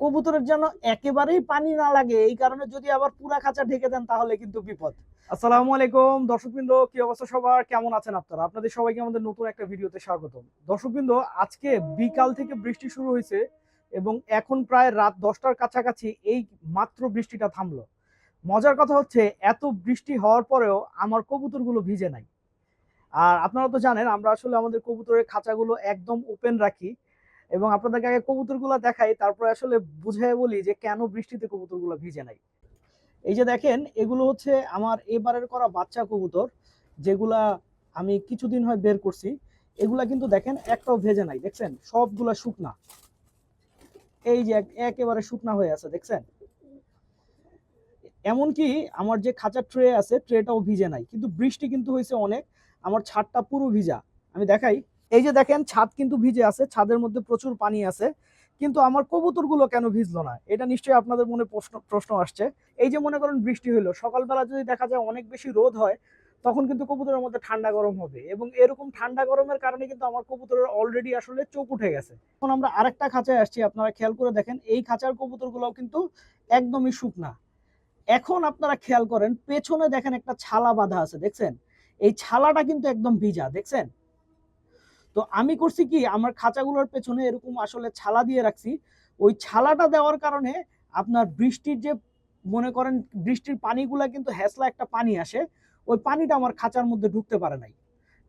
কবুতরের যেন একেবারেই পানি না লাগে, এই কারণে যদি আবার পুরা খাঁচা ঢেকে দেন তাহলে কিন্তু বিপদ। আসসালামু আলাইকুম, দর্শকবৃন্দ, কি অবস্থা সবার? কেমন আছেন আপনারা? আপনাদের সবাইকে আমাদের নতুন একটা ভিডিওতে স্বাগতম। দর্শকবৃন্দ, আজকে বিকাল থেকে বৃষ্টি শুরু হয়েছে এবং এখন প্রায় রাত দশটার কাছাকাছি এই মাত্র বৃষ্টিটা থামলো। মজার কথা হচ্ছে, এত বৃষ্টি হওয়ার পরেও আমার কবুতরগুলো ভিজে নাই। আর আপনারা তো জানেন, আমরা আসলে আমাদের কবুতরের খাঁচাগুলো একদম ওপেন রাখি। এবং আপনাদেরকে আগে কবুতরগুলো দেখাই, তারপরে আসলে বুঝাই বলি যে কেন বৃষ্টিতে কবুতরগুলো ভিজে নাই। এই যে দেখেন, এগুলো হচ্ছে আমার এবারের করা বাচ্চা কবুতর, যেগুলা আমি কিছুদিন হয় বের করছি। এগুলা কিন্তু দেখেন একটাও ভেজে নাই, দেখছেন? সবগুলা শুকনা। এই যে এক- একেবারে শুকনা হয়ে আছে, দেখছেন? এমনকি আমার যে খাঁচার ট্রে আছে, ট্রেটাও ভিজে নাই। কিন্তু বৃষ্টি কিন্তু হয়েছে অনেক, আমার ছাদটা পুরো ভিজা। আমি দেখাই এই যে দেখেন, ছাদ কিন্তু ভিজে আছে, ছাদের মধ্যে প্রচুর পানি আছে, কিন্তু আমার কবুতরগুলো কেন ভিজলো না? এটা নিশ্চয়ই আপনাদের মনে প্রশ্ন প্রশ্ন আসছে। এই যে মনে করেন বৃষ্টি হলো সকালবেলা যদি দেখা যায় অনেক বেশি রোদ হয়, তখন কিন্তু কবুতরের মধ্যে ঠান্ডা গরম হবে এবং এরকম ঠান্ডা গরমের কারণে কিন্তু আমার কবুতরের অলরেডি আসলে চোখ উঠে গেছে। এখন আমরা আরেকটা খাঁচায় আসছি, আপনারা খেয়াল করে দেখেন, এই খাঁচার কবুতরগুলোও কিন্তু একদমই শুকনা। এখন আপনারা খেয়াল করেন, পেছনে দেখেন একটা ছালা বাঁধা আছে, দেখছেন? এই ছালাটা কিন্তু একদম ভিজা, দেখছেন? তো আমি করছি কি, আমার খাঁচাগুলোর পেছনে এরকম আসলে ছালা দিয়ে রাখছি। ওই ছালাটা দেওয়ার কারণে আপনার বৃষ্টির যে, মনে করেন বৃষ্টির পানিগুলা কিন্তু হ্যাসলা একটা পানি আসে, ওই পানিটা আমার খাঁচার মধ্যে ঢুকতে পারে নাই।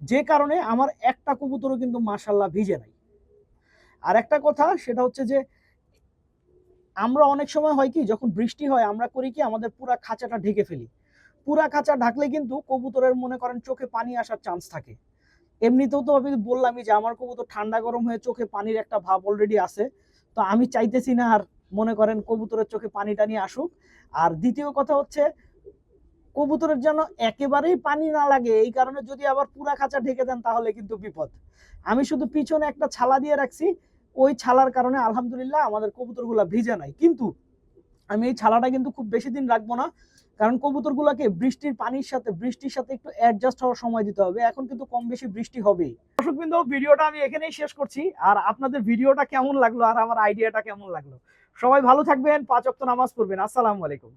যে কারণে আমার একটা কবুতরও কিন্তু মাশাল্লাহ ভিজে নাই। আর একটা কথা, সেটা হচ্ছে যে, আমরা অনেক সময় হয় কি, যখন বৃষ্টি হয়, আমরা করি কি, আমাদের পুরা খাঁচাটা ঢেকে ফেলি। পুরা খাঁচা ঢাকলে কিন্তু কবুতরের মনে করেন চোখে পানি আসার চান্স থাকে। এমনিতেও তো আমি বললামই যে আমার কবুতর ঠান্ডা গরম হয়ে চোখে পানির একটা ভাব অলরেডি আছে। তো আমি চাইতেছি না আর মনে করেন কবুতরের চোখে পানি টানি আসুক। আর দ্বিতীয় কথা হচ্ছে, কবুতরের যেন একেবারেই পানি না লাগে, এই কারণে যদি আবার পুরা খাঁচা ঢেকে দেন তাহলে কিন্তু বিপদ। আমি শুধু পিছনে একটা ছালা দিয়ে রাখছি, ওই ছালার কারণে আলহামদুলিল্লাহ আমাদের কবুতরগুলা ভিজে নাই। কিন্তু আমি এই ছালাটা কিন্তু খুব বেশি দিন রাখব না। কারণ কবুতরগুলোকে বৃষ্টির পানির সাথে, বৃষ্টির সাথে একটু অ্যাডজাস্ট হওয়ার সময় দিতে হবে। এখন কিন্তু কম বেশি বৃষ্টি হবেই। দর্শকবৃন্দ, ভিডিওটা আমি এখানেই শেষ করছি। আর আপনাদের ভিডিওটা কেমন লাগল আর আমার আইডিয়াটা কেমন লাগল? সবাই ভালো থাকবেন, পাঁচ অক্ত নামাজ পড়বেন। আসসালামু আলাইকুম।